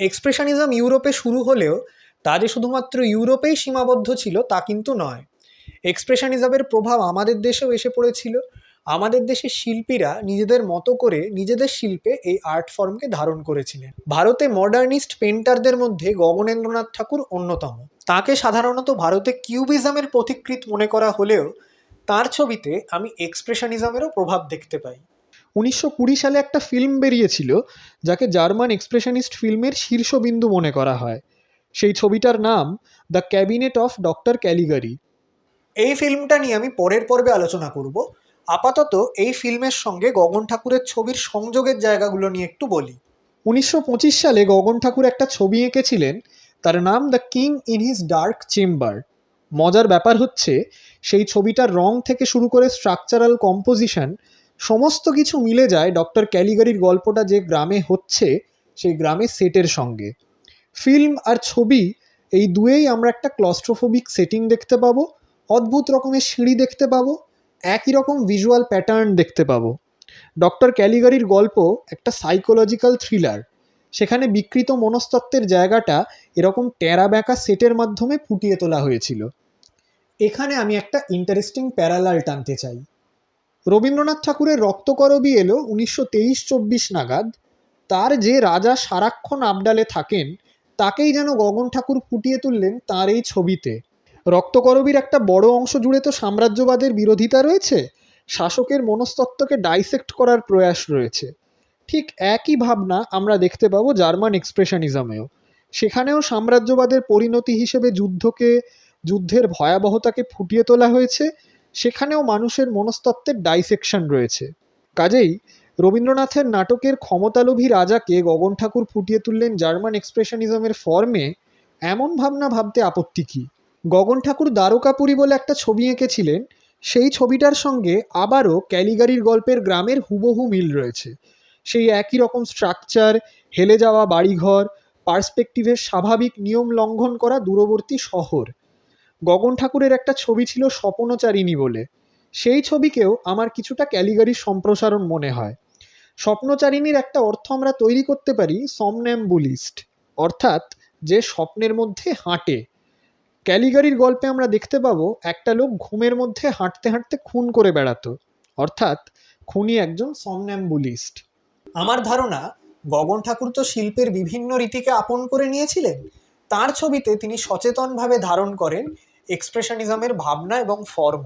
Expressionism ইউরোপে শুরু হলেও তা যে শুধুমাত্র ইউরোপেই সীমাবদ্ধ ছিল তা কিন্তু নয়। এক্সপ্রেশনিজমের প্রভাব আমাদের দেশেও এসে পড়েছিল। আমাদের দেশের শিল্পীরা নিজেদের মতো করে নিজেদের শিল্পে এই আর্ট ফর্মকে ধারণ করেছিলেন। ভারতে মডার্নিস্ট পেন্টারদের মধ্যে গগনেন্দ্রনাথ ঠাকুর অন্যতম। তাকে সাধারণত ভারতে কিউবিজমের পথিকৃৎ মনে করা হলেও তার ছবিতে আমি এক্সপ্রেশনিজমেরও প্রভাব দেখতে পাই। উনিশশো কুড়ি সালে একটা ফিল্ম বেরিয়েছিল, যাকে জার্মান এক্সপ্রেশনিস্ট ফিল্মের শীর্ষবিন্দু মনে করা হয়। সেই ছবিটার নাম the cabinet of doctor Caligari এই ফিল্মটা নিয়ে আমি পরের পর্বে আলোচনা করব। আপাতত এই ফিল্মের সঙ্গে গগন ঠাকুরের ছবির সংযোগের জায়গাগুলো নিয়ে একটু বলি। উনিশশো পঁচিশ সালে গগন ঠাকুর একটা ছবি এঁকেছিলেন, তার নাম the king in his dark chamber মজার ব্যাপার হচ্ছে, সেই ছবিটার রং থেকে শুরু করে স্ট্রাকচারাল কম্পোজিশন সমস্ত কিছু মিলে যায় ডক্টর ক্যালিগারির গল্পটা যে গ্রামে হচ্ছে, সেই গ্রামের সেটের সঙ্গে। ফিল্ম আর ছবি, এই দুয়েই আমরা একটা ক্লস্ট্রোফোবিক সেটিং দেখতে পাবো, অদ্ভুত রকমের সিঁড়ি দেখতে পাবো, একই রকম ভিজুয়াল প্যাটার্ন দেখতে পাবো। ডক্টর ক্যালিগারির গল্প একটা সাইকোলজিক্যাল থ্রিলার সেখানে বিকৃত মনস্তত্ত্বের জায়গাটা এরকম টেরা ব্যাকা সেটের মাধ্যমে ফুটিয়ে তোলা হয়েছিল। এখানে আমি একটা ইন্টারেস্টিং প্যারালাল টানতে চাই। রবীন্দ্রনাথ ঠাকুরের রক্তকরবী এলো উনিশশো তেইশ চব্বিশ নাগাদ। তার যে রাজা সারাক্ষণ আবডালে থাকেন, তাকেই যেন গগন ঠাকুর ফুটিয়ে তুললেন তার এই ছবিতে। রক্তকরবীর একটা বড় অংশ জুড়ে তো সাম্রাজ্যবাদের বিরোধিতা রয়েছে। শাসকের মনস্তত্ত্বকে ডাইসেক্ট করার প্রয়াস রয়েছে। ঠিক একই ভাবনা আমরা দেখতে পাবো জার্মান এক্সপ্রেশনিজমেও। সেখানেও সাম্রাজ্যবাদের পরিণতি হিসেবে যুদ্ধকে, যুদ্ধের ভয়াবহতাকে ফুটিয়ে তোলা হয়েছে। সেখানেও মানুষের মনস্তত্ত্বের ডাইসেকশন রয়েছে। কাজেই রবীন্দ্রনাথের নাটকের ক্ষমতালোভী রাজাকে গগন ঠাকুর ফুটিয়ে তুললেন জার্মান এক্সপ্রেশনিজমের ফর্মে এমন ভাবনা ভাবতে আপত্তি কী? গগন ঠাকুর দ্বারকাপুরী বলে একটা ছবি এঁকেছিলেন, সেই ছবিটার সঙ্গে আবারও ক্যালিগারির গল্পের গ্রামের হুবহু মিল রয়েছে। সেই একই রকম স্ট্রাকচার হেলে যাওয়া বাড়িঘর পার্সপেক্টিভের স্বাভাবিক নিয়ম লঙ্ঘন করা দূরবর্তী শহর। গগন ঠাকুরের একটা ছবি ছিল স্বপ্নচারিণী বলে। সেই ছবিকেও আমার কিছুটা ক্যালিগারির সম্প্রসারণ মনে হয়। স্বপ্নচারিণীর একটা অর্থ আমরা তৈরি করতে পারি সমন্যাম্বুলিস্ট অর্থাৎ যে স্বপ্নের মধ্যে হাঁটে। ক্যালিগারির গল্পে আমরা দেখতে পাবো একটা লোক ঘুমের মধ্যে হাঁটতে হাঁটতে খুন করে বেড়াতো, অর্থাৎ খুনি একজন সমন্যাম্বুলিস্ট আমার ধারণা, গগন ঠাকুর তো শিল্পের বিভিন্ন রীতিকে আপন করে নিয়েছিলেন। তার ছবিতে তিনি সচেতনভাবে ধারণ করেন এক্সপ্রেশনিজমের ভাবনা এবং ফর্ম